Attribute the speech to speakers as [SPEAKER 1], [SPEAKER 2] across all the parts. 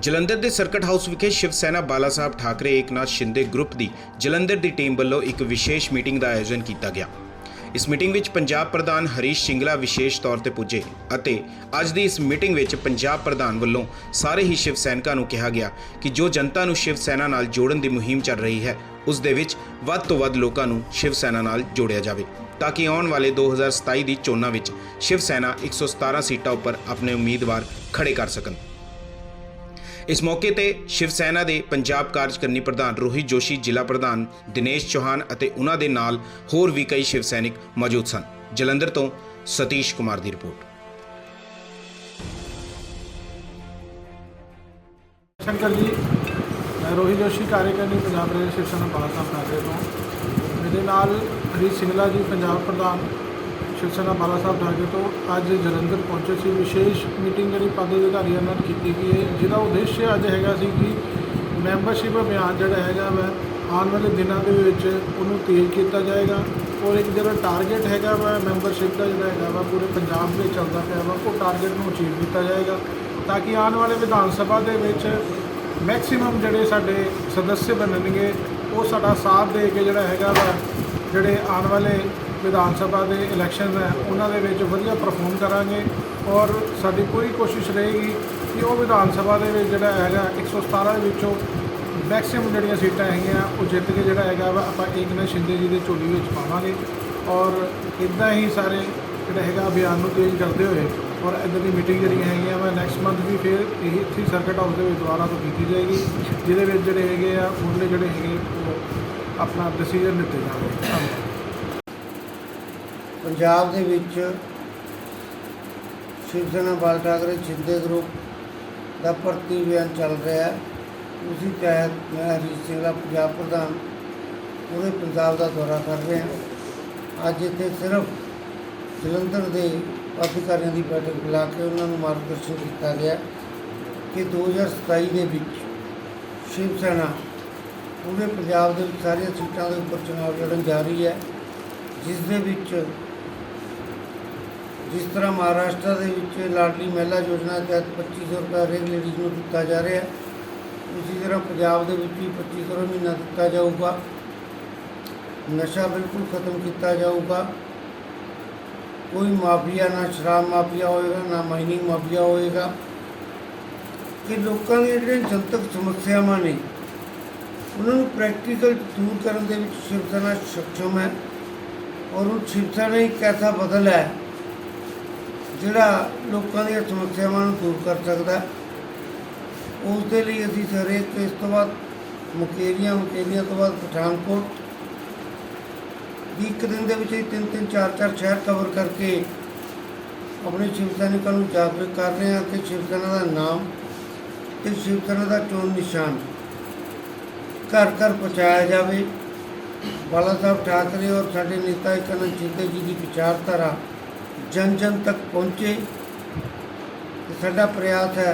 [SPEAKER 1] ਜਲੰਧਰ ਦੇ circuit house ਵਿਖੇ Shiv Sena Bala Sahib Thackeray Eknath Shinde group ਦੀ ਜਲੰਧਰ ਦੀ ਟੀਮ ਵੱਲੋਂ ਇੱਕ ਵਿਸ਼ੇਸ਼ ਮੀਟਿੰਗ ਦਾ ਆਯੋਜਨ ਕੀਤਾ ਗਿਆ। ਇਸ ਮੀਟਿੰਗ ਵਿੱਚ ਪੰਜਾਬ ਪ੍ਰਧਾਨ ਹਰੀਸ਼ ਸਿੰਗਲਾ ਵਿਸ਼ੇਸ਼ ਤੌਰ ਤੇ ਪੁੱਜੇ ਅਤੇ ਅੱਜ ਦੀ ਇਸ ਮੀਟਿੰਗ ਵਿੱਚ ਪੰਜਾਬ ਪ੍ਰਧਾਨ ਵੱਲੋਂ ਸਾਰੇ ਹੀ ਸ਼ਿਵ ਸੈਨਿਕਾਂ ਨੂੰ ਕਿਹਾ ਗਿਆ ਕਿ ਜੋ ਜਨਤਾ ਨੂੰ ਸ਼ਿਵ ਸੈਨਾ ਨਾਲ ਜੋੜਨ ਦੀ ਮੁਹਿੰਮ ਚੱਲ ਰਹੀ ਹੈ, ਉਸ ਦੇ ਵਿੱਚ ਵੱਧ ਤੋਂ ਵੱਧ ਲੋਕਾਂ ਨੂੰ ਸ਼ਿਵ ਸੈਨਾ ਨਾਲ ਜੋੜਿਆ ਜਾਵੇ ਤਾਂ ਕਿ ਆਉਣ ਵਾਲੇ 2027 ਦੀ ਚੋਣਾਂ ਵਿੱਚ ਸ਼ਿਵ ਸੈਨਾ 117 ਸੀਟਾਂ ਉੱਪਰ ਆਪਣੇ ਉਮੀਦਵਾਰ ਖੜੇ ਕਰ ਸਕਣ। ਇਸ ਮੌਕੇ ਤੇ ਸ਼ਿਵ ਸੈਨਾ ਦੇ ਪੰਜਾਬ ਕਾਰਜਕਰਨੀ ਪ੍ਰਧਾਨ ਰੋਹਿਤ ਜੋਸ਼ੀ, ਜ਼ਿਲ੍ਹਾ ਪ੍ਰਧਾਨ ਦਿਨੇਸ਼ ਚੌਹਾਨ ਅਤੇ ਉਹਨਾਂ ਦੇ ਨਾਲ ਹੋਰ ਵੀ ਕਈ ਸ਼ਿਵ ਸੈਨਿਕ ਮੌਜੂਦ ਸਨ। ਜਲੰਧਰ ਤੋਂ ਸਤੀਸ਼ ਕੁਮਾਰ ਦੀ ਰਿਪੋਰਟ।
[SPEAKER 2] ਸ਼ੰਕਰ ਜੀ ਮੈਂ ਰੋਹਿਤ ਜੋਸ਼ੀ, ਕਾਰਜਕਾਰਨੀ ਪੰਜਾਬ ਪ੍ਰਦੇਸ਼ ਸ਼ਿਵ ਸੈਨਾ ਬਾਲਾ ਸਾਹਿਬ ਤੋਂ। ਮੇਰੇ ਨਾਲ ਹਰੀ ਸਿੰਗਲਾ ਜੀ, ਪੰਜਾਬ ਪ੍ਰਧਾਨ ਸ਼ਿਵ ਸੈਨਾ ਬਾਲਾ ਸਾਹਿਬ ਠਾਕਰੇ ਤੋਂ ਅੱਜ ਜਲੰਧਰ ਪਹੁੰਚੇ ਸੀ। ਵਿਸ਼ੇਸ਼ ਮੀਟਿੰਗ ਜਿਹੜੀ ਪਦ ਅਧਿਕਾਰੀਆਂ ਨਾਲ ਕੀਤੀ ਗਈ ਹੈ। ਜਿਹਦਾ ਉਦੇਸ਼ ਅੱਜ ਹੈਗਾ ਸੀ ਕਿ ਮੈਂਬਰਸ਼ਿਪ ਅਭਿਆਨ ਜਿਹੜਾ ਹੈਗਾ ਵਾ, ਆਉਣ ਵਾਲੇ ਦਿਨਾਂ ਦੇ ਵਿੱਚ ਉਹਨੂੰ ਤੇਜ਼ ਕੀਤਾ ਜਾਏਗਾ ਔਰ ਇੱਕ ਜਿਹੜਾ ਟਾਰਗੇਟ ਹੈਗਾ ਵਾ ਮੈਂਬਰਸ਼ਿਪ ਦਾ ਜਿਹੜਾ ਹੈਗਾ ਵਾ, ਪੂਰੇ ਪੰਜਾਬ ਦੇ ਚੱਲਦਾ ਪਿਆ ਵਾ, ਉਹ ਟਾਰਗੇਟ ਨੂੰ ਅਚੀਵ ਕੀਤਾ ਜਾਏਗਾ ਤਾਂ ਕਿ ਆਉਣ ਵਾਲੇ ਵਿਧਾਨ ਸਭਾ ਦੇ ਵਿੱਚ ਮੈਕਸਿਮਮ ਜਿਹੜੇ ਸਾਡੇ ਸਦੱਸਿਆ ਬਣਨਗੇ, ਉਹ ਸਾਡਾ ਸਾਥ ਦੇ ਕੇ ਜਿਹੜਾ ਹੈਗਾ ਵਾ, ਜਿਹੜੇ ਆਉਣ ਵਾਲੇ ਵਿਧਾਨ ਸਭਾ ਦੇ ਇਲੈਕਸ਼ਨ ਹੈ, ਉਹਨਾਂ ਦੇ ਵਿੱਚ ਵਧੀਆ ਪਰਫਾਰਮ ਕਰਾਂਗੇ ਔਰ ਸਾਡੀ ਪੂਰੀ ਕੋਸ਼ਿਸ਼ ਰਹੇਗੀ ਕਿ ਉਹ ਵਿਧਾਨ ਸਭਾ ਦੇ ਵਿੱਚ ਜਿਹੜਾ ਹੈਗਾ 117 ਦੇ ਵਿੱਚੋਂ ਮੈਕਸਿਮਮ ਜਿਹੜੀਆਂ ਸੀਟਾਂ ਹੈਗੀਆਂ, ਉਹ ਜਿੱਤ ਕੇ ਜਿਹੜਾ ਹੈਗਾ ਵਾ, ਆਪਾਂ ਏਕਨਾਥ ਸ਼ਿੰਦੇ ਜੀ ਦੇ ਝੋਲੀ ਵਿੱਚ ਪਾਵਾਂਗੇ ਔਰ ਇਦਾਂ ਹੀ ਸਾਰੇ ਜਿਹੜਾ ਹੈਗਾ ਅਭਿਆਨ ਨੂੰ ਤੇਜ਼ ਕਰਦੇ ਹੋਏ ਔਰ ਇੱਦਾਂ ਦੀ ਮੀਟਿੰਗ ਜਿਹੜੀਆਂ ਹੈਗੀਆਂ ਵਾ ਨੈਕਸਟ ਮੰਥ ਵੀ ਫਿਰ ਇਹ ਇੱਥੇ ਸਰਕਟ ਹਾਊਸ ਦੇ ਵਿੱਚ ਦੁਬਾਰਾ ਤੋਂ ਕੀਤੀ ਜਾਏਗੀ, ਜਿਹਦੇ ਵਿੱਚ ਜਿਹੜੇ ਹੈਗੇ ਆ, ਉਹਦੇ ਜਿਹੜੇ ਹੈਗੇ, ਉਹ ਆਪਣਾ ਡਿਸੀਜਨ ਲਿੱਤੇ ਜਾਣਗੇ। ਧੰਨਵਾਦ।
[SPEAKER 3] ਪੰਜਾਬ ਦੇ ਵਿੱਚ ਸ਼ਿਵ ਸੈਨਾ ਬਾਲ ਠਾਕਰੇ ਛਿੰਦੇ ਗਰੁੱਪ ਦਾ ਭਰਤੀ ਅਭਿਆਨ ਚੱਲ ਰਿਹਾ ਹੈ। ਉਸੇ ਤਹਿਤ ਮੈਂ ਹਰੀਸ਼ ਸਿੰਘਲਾ ਪੰਜਾਬ ਪ੍ਰਧਾਨ ਪੂਰੇ ਪੰਜਾਬ ਦਾ ਦੌਰਾ ਕਰ ਰਿਹਾ ਅੱਜ ਇੱਥੇ ਸਿਰਫ ਜਲੰਧਰ ਦੇ ਅਧਿਕਾਰੀਆਂ ਦੀ ਬੈਠਕ ਬੁਲਾ ਕੇ ਉਹਨਾਂ ਨੂੰ ਮਾਰਗਦਰਸ਼ਨ ਕੀਤਾ ਗਿਆ ਕਿ 2027 ਦੇ ਵਿੱਚ ਸ਼ਿਵ ਸੈਨਾ ਪੂਰੇ ਪੰਜਾਬ ਦੇ ਵਿੱਚ ਸਾਰੀਆਂ ਸੀਟਾਂ ਦੇ ਉੱਪਰ ਚੁਣਾਵ ਲੜਨ ਜਾ ਰਹੀ ਹੈ, ਜਿਸ ਦੇ ਵਿੱਚ ਜਿਸ ਤਰ੍ਹਾਂ ਮਹਾਰਾਸ਼ਟਰ ਦੇ ਵਿੱਚ ਲਾਡਲੀ ਮਹਿਲਾ ਯੋਜਨਾ ਤਹਿਤ 2500 ਰੁਪਏ ਹਰੇਕ ਲੇਡੀਜ਼ ਨੂੰ ਦਿੱਤਾ ਜਾ ਰਿਹਾ ਹੈ ਉਸੇ ਤਰ੍ਹਾਂ ਪੰਜਾਬ ਦੇ ਵਿੱਚ ਵੀ 2500 ਰੁਪਏ ਮਹੀਨਾ ਦਿੱਤਾ ਜਾਊਗਾ ਨਸ਼ਾ ਬਿਲਕੁਲ ਖਤਮ ਕੀਤਾ ਜਾਊਗਾ ਕੋਈ ਮਾਫੀਆ ਨਾ ਸ਼ਰਾਬ ਮਾਫੀਆ ਹੋਏਗਾ ਨਾ ਮਾਈਨਿੰਗ ਮਾਫੀਆ ਹੋਏਗਾ ਕਿ ਲੋਕਾਂ ਦੀਆਂ ਜਿਹੜੀਆਂ ਜਨਤਕ ਸਮੱਸਿਆਵਾਂ ਨੇ ਉਹਨਾਂ ਨੂੰ ਪ੍ਰੈਕਟੀਕਲ ਦੂਰ ਕਰਨ ਦੇ ਵਿੱਚ ਸ਼ਿਵ ਸੈਨਾ ਸક્ષਮ ਹੈ ਔਰ ਉਹ ਸ਼ਿਵ ਸੈਨਾ ਇੱਕ ਐਸਾ ਬਦਲ ਹੈ ਜਿਹੜਾ ਲੋਕਾਂ ਦੀਆਂ ਸਮੱਸਿਆਵਾਂ ਨੂੰ ਦੂਰ ਕਰ ਸਕਦਾ ਉਸ ਦੇ ਲਈ ਅਸੀਂ ਹਰੇਕ ਇਸ ਤੋਂ ਬਾਅਦ ਮੁਕੇਰੀਆਂ ਮੁਕੇਰੀਆਂ ਤੋਂ ਬਾਅਦ ਪਠਾਨਕੋਟ ਵੀ ਇੱਕ ਦਿਨ ਦੇ ਵਿੱਚ ਹੀ ਤਿੰਨ ਤਿੰਨ, ਚਾਰ ਚਾਰ ਸ਼ਹਿਰ ਕਵਰ ਕਰਕੇ ਆਪਣੇ ਸ਼ਿਵ ਸੈਨਿਕਾਂ ਨੂੰ ਜਾਗਰੂਕ ਕਰ ਰਹੇ ਹਾਂ ਕਿ ਸ਼ਿਵ ਸੈਨਾ ਦਾ ਨਾਮ ਤੇ ਸ਼ਿਵ ਸੈਨਾ ਦਾ ਚੋਣ ਨਿਸ਼ਾਨ ਘਰ ਘਰ ਪਹੁੰਚਾਇਆ ਜਾਵੇ। ਬਾਲਾ ਸਾਹਿਬ ਠਾਕਰੇ ਔਰ ਸਾਡੇ ਨੇਤਾ ਇਕਨੰਦ ਸ਼ਿੰਦੇ ਜੀ ਦੀ ਵਿਚਾਰਧਾਰਾ ਜਨ ਜਨ ਤੱਕ ਪਹੁੰਚੇ। ਤੇ ਸਾਡਾ ਪ੍ਰਯਾਸ ਹੈ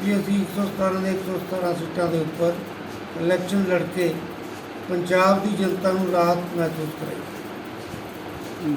[SPEAKER 3] ਕਿ ਅਸੀਂ 117 ਦੇ 117 ਸੀਟਾਂ ਦੇ ਉੱਪਰ ਇਲੈਕਸ਼ਨ ਲੜ ਕੇ ਪੰਜਾਬ ਦੀ ਜਨਤਾ ਨੂੰ ਰਾਹਤ ਮਹਿਸੂਸ ਕਰਾਈਏ।